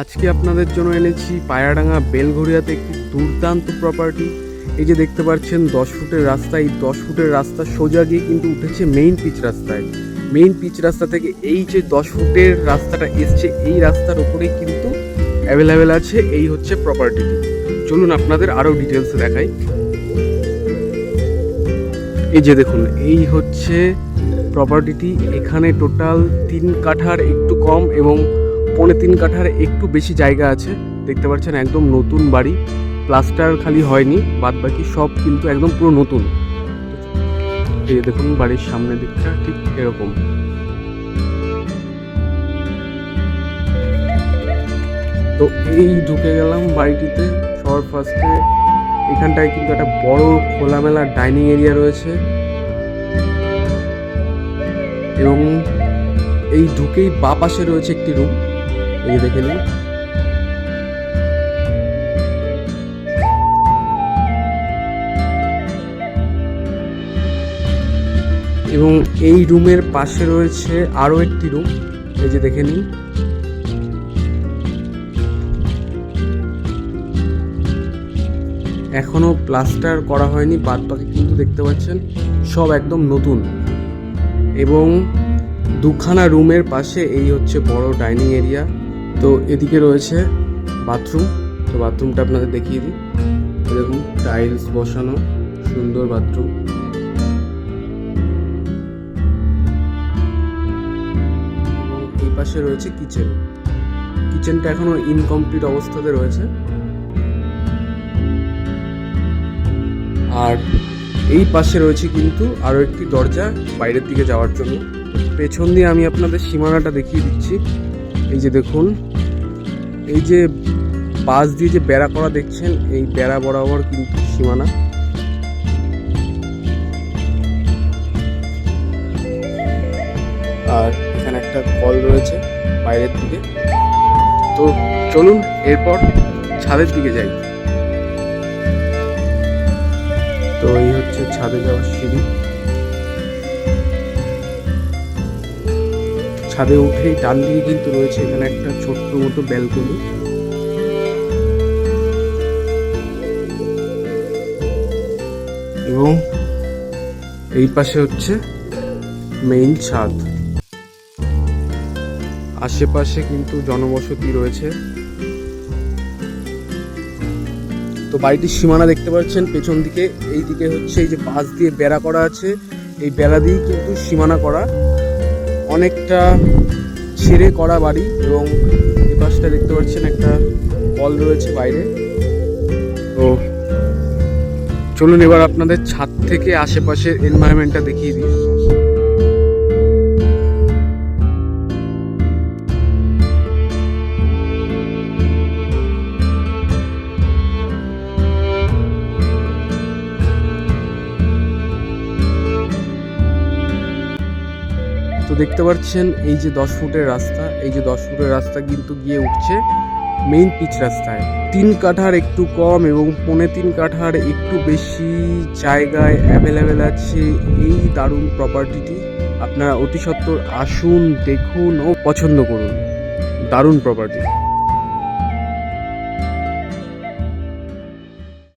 আজকে আপনাদের জন্য এনেছি পায়রাডাঙ্গা বেলঘড়িয়াতে একটি দুর্দান্ত প্রপার্টি এই যে দেখতে পাচ্ছেন, দশ ফুটের রাস্তা এই দশ ফুটের রাস্তা সোজা গিয়ে কিন্তু উঠেছে মেইন পিচ রাস্তায়। মেইন পিচ রাস্তা থেকে এই যে দশ ফুটের রাস্তাটা এসছে, এই রাস্তার উপরেই কিন্তু অ্যাভেলেবেল আছে, এই হচ্ছে প্রপার্টিটি চলুন আপনাদের আরও ডিটেলস দেখাই। এই যে দেখুন, এই হচ্ছে প্রপার্টিটি এখানে টোটাল তিন কাঠার একটু কম এবং পৌনে তিন কাঠার একটু বেশি জায়গা আছে। দেখতে পাচ্ছেন একদম নতুন বাড়ি। প্লাস্টার খালি হয়নি বাদ বাকি সব কিন্তু একদম পুরো নতুন। এই দেখুন, বাড়ির সামনের দিকটা ঠিক এরকম। তো এই ঢুকে গেলাম বাড়িটিতে। সবার ফার্স্টে এখানটায় কিন্তু একটা বড় খোলামেলা ডাইনিং এরিয়া রয়েছে। এবং এই ঢুকেই বা পাশে রয়েছে একটি রুম এই দেখে নিন। এবং এই রুমের পাশে রয়েছে আরও একটি রুম। এই যে দেখে নিন। এখনও প্লাস্টার করা হয়নি, বাদ বাকি কিন্তু দেখতে পাচ্ছেন, সব একদম নতুন। এবং দুখানা রুমের পাশে এই হচ্ছে বড় ডাইনিং এরিয়া। তো এদিকে রয়েছে বাথরুম তো বাথরুমটা আপনাদের দেখিয়ে দিই। দেখুন টাইলস বসানো, সুন্দর বাথরুম এই পাশে রয়েছে কিচেন কিচেনটা এখনও ইনকমপ্লিট অবস্থাতে রয়েছে। আর এই পাশে রয়েছে কিন্তু আরও একটি দরজা বাইরের দিকে যাওয়ার জন্য। পেছন দিয়ে আমি আপনাদের সীমানাটা দেখিয়ে দিচ্ছি। এই যে দেখুন এই যে পাশ দিয়ে যে বেড়া করা দেখছেন, এই বেড়া বরাবর কিন্তু সীমানা। আর এখানে একটা কল রয়েছে বাইরের দিকে। তো চলুন এরপর ছাদের দিকে যাই। তো এই হচ্ছে ছাদে যাওয়ার সিঁড়ি। ছাদে উঠেই ডান দিকে কিন্তু রয়েছে এখানে একটা ছোট্ট মতো ব্যালকনি। এবং এই পাশে হচ্ছে মেইন ছাদ। আশেপাশে কিন্তু জনবসতি রয়েছে। তো বাড়িটির সীমানা দেখতে পাচ্ছেন, পেছন দিকে, এই দিকে হচ্ছে এই যে পাশ দিয়ে বেড়া করা আছে। এই বেড়া দিয়েই কিন্তু সীমানা করা। অনেকটা ছেড়ে করা বাড়ি এবং এ পাশটা দেখতে পাচ্ছেন একটা কল রয়েছে বাইরে। তো চলুন এবার আপনাদের ছাদ থেকে আশেপাশের এনভায়রনমেন্টটা দেখিয়ে দিই। দেখতে পাচ্ছেন, এই যে দশ ফুটের রাস্তা, এই যে দশ ফুটের রাস্তা কিন্তু গিয়ে উঠছে মেইন পিচ রাস্তায়। তিন কাঠার একটু কম এবং পৌনে তিন কাঠার একটু বেশি জায়গায় অ্যাভেলেবেল আছে এই দারুণ প্রপার্টিটি আপনারা অতি সত্বর আসুন, দেখুন ও পছন্দ করুন। দারুণ প্রপার্টি